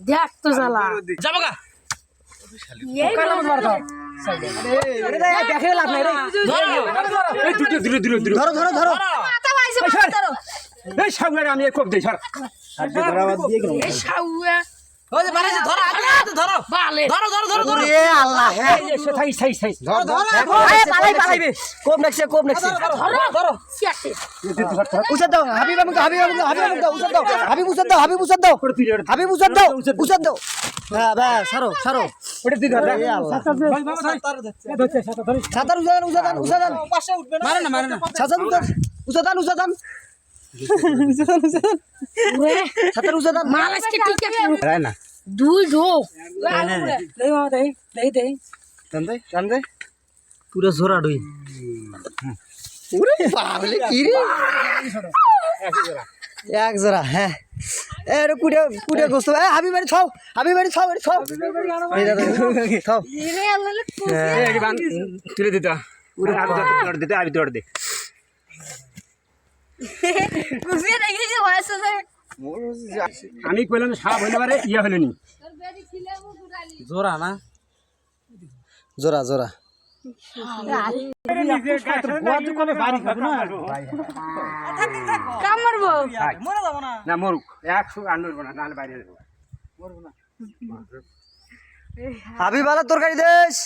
দেখ তো জ্বালা যাব গা আমি এক কোপ দেই সর এই শাউয়া ওই যে বাড়াইছে ধরো হাতে হাতে ধরো। বালে। ধরো ধরো ধরো ধরো। এ আল্লাহ হ্যাঁ এই যে থাই থাই থাই। ধর ধর এ পালাই পালাইবে কোপ নাকছে কোপ নাকছে। ধরো ধরো সিয়াতে উসাদ দাও হাবিব আমাকে হাবিব আমাকে হাবিব আমাকে উসাদ দাও। হাবিব উসাদ দাও হাবিব উসাদ দাও। হাবিব উসাদ দাও উসাদ দাও। হ্যাঁ বাস সারো সারো ওটা দি ধর। এ আল্লাহ। ধরছে সাতা ধরে সাতার উসাদান উসাদান উসাদান মারে না মারে না। সাতার উসাদান উসাদান উসাদান সাতার উসাদান মাল আজকে ঠিক আছে। না। দুই ঢো দেই মা দেই দেই দেই টানদে টানদে পুরো জোরা ডুই ওরে বাবলে কি রে এক জোড়া হ্যাঁ এ রে কুড়ে কুড়ে গোস্ত এ হাবি বাড়ি ছাও হাবি বাড়ি ছাও বাড়ি ছাও এই দাদা ছাও রে আল্লাহ এই বান তুলে দিতা পুরো আবি দর দিতে আবি দর দে কুসি দেখেছি হয়েছে যে আমি কইলাম সাপ হইলে পারে ইয়া হইল নি। জোরা না? জোড়া জোড়া কাম মারবো? না? মরুক। একশো আনব না নাহলে বাইরে যাব। হাবি বালা তরকারি দেশ।